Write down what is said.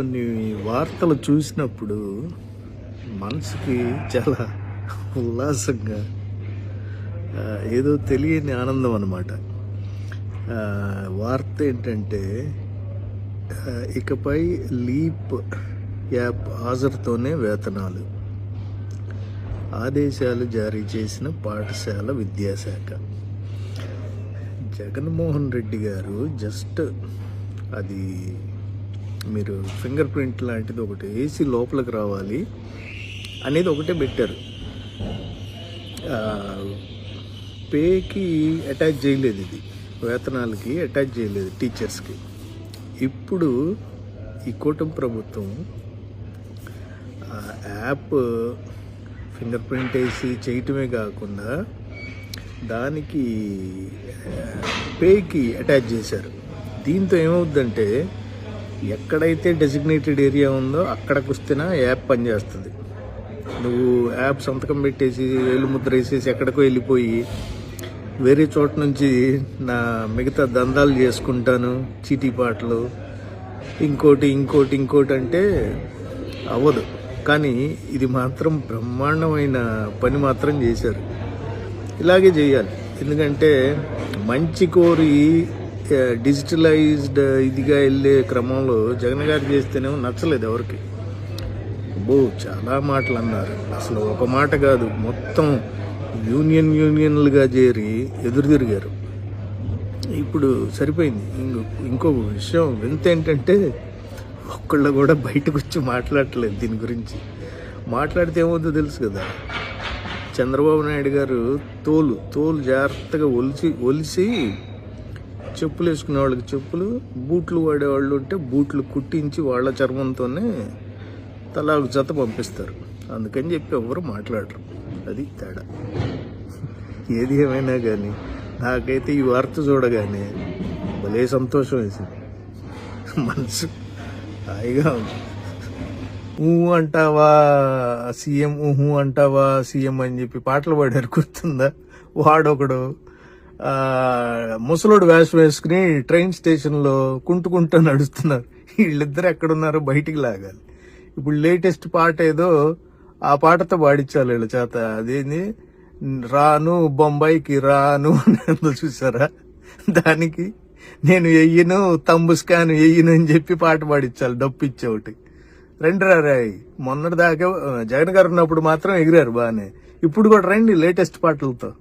కొన్ని వార్తలు చూసినప్పుడు మనసుకి చాలా ఉల్లాసంగా ఏదో తెలియని ఆనందం అనమాట వార్త ఏంటంటే ఇకపై లీప్ యాప్ హాజరుతోనే వేతనాలు ఆదేశాలు జారీ చేసిన పాఠశాల విద్యాశాఖ. జగన్మోహన్ రెడ్డి గారు జస్ట్ అది మీరు ఫింగర్ ప్రింట్ లాంటిది ఒకటి ఏసీ లోపలికి రావాలి అనేది ఒకటే పెట్టారు. పేకి అటాచ్ చేయలేదు ఇది. వేతనాలకి అటాచ్ చేయలేదు టీచర్స్కి. ఇప్పుడు ఈ కూటమి ప్రభుత్వం యాప్ ఫింగర్ ప్రింట్ వేసి చేయటమే కాకుండా దానికి పేకి అటాచ్ చేశారు. దీంతో ఏమవుద్దంటే ఎక్కడైతే డెసిగ్నేటెడ్ ఏరియా ఉందో అక్కడికి వస్తేనా యాప్ పనిచేస్తుంది. నువ్వు యాప్ సంతకం పెట్టేసి వేలు ముద్ర వేసేసి ఎక్కడికో వెళ్ళిపోయి వేరే చోట నుంచి నా మిగతా దందాలు చేసుకుంటాను చీటీ పాటలు ఇంకోటి ఇంకోటి ఇంకోటి అంటే అవ్వదు. కానీ ఇది మాత్రం బ్రహ్మాండమైన పని మాత్రం చేశారు. ఇలాగే చేయాలి. ఎందుకంటే మంచి కోరి డిజిటలైజ్డ్ ఇదిగా వెళ్ళే క్రమంలో జగన్ గారు చేస్తేనేమో నచ్చలేదు ఎవరికి. బో చాలా మాటలు అన్నారు అసలు ఒక మాట కాదు మొత్తం యూనియన్ యూనియన్లుగా చేరి ఎదురు తిరిగారు. ఇప్పుడు సరిపోయింది. ఇంకో ఇంకొక విషయం వింత ఏంటంటే ఒక్కళ్ళు కూడా బయటకు వచ్చి మాట్లాడట్లేదు దీని గురించి. మాట్లాడితే ఏమవుతుందో తెలుసు కదా. చంద్రబాబు నాయుడు గారు తోలు తోలు జాగ్రత్తగా ఒలిచి ఒలిసి చెప్పులు వేసుకునే వాళ్ళకి చెప్పులు బూట్లు వాడేవాళ్ళు ఉంటే బూట్లు కుట్టించి వాళ్ళ చర్మంతోనే తలాకు జత పంపిస్తారు. అందుకని చెప్పి ఎవరు మాట్లాడరు. అది తేడా. ఏది ఏమైనా కానీ నాకైతే ఈ వార్త చూడగానే భలే సంతోషం వేసింది. మనసు హాయిగా ఉంది. ఊ అంటావా సీఎం ఊహు అంటావా సీఎం అని చెప్పి పాటలు పాడారు గుర్తుందా? వాడొకడు. ముసలోడు వేషం వేసుకుని ట్రైన్ స్టేషన్లో కుంటుకుంటూ నడుస్తున్నారు. వీళ్ళిద్దరు ఎక్కడున్నారో బయటికి లాగాలి. ఇప్పుడు లేటెస్ట్ పాట ఏదో ఆ పాటతో పాడించాలి వీళ్ళ చేత. అదేంది? రాను బొంబాయికి రాను అని చూసారా దానికి నేను వెయ్యను తంబు స్కాన్ అని చెప్పి పాట పాడించాలి డప్పు ఇచ్చే ఒకటి. రండి రారాయి మొన్నటి దాకా జగన్ గారు ఉన్నప్పుడు మాత్రం ఎగిరారు బాగానే. ఇప్పుడు కూడా రండి లేటెస్ట్ పాటలతో.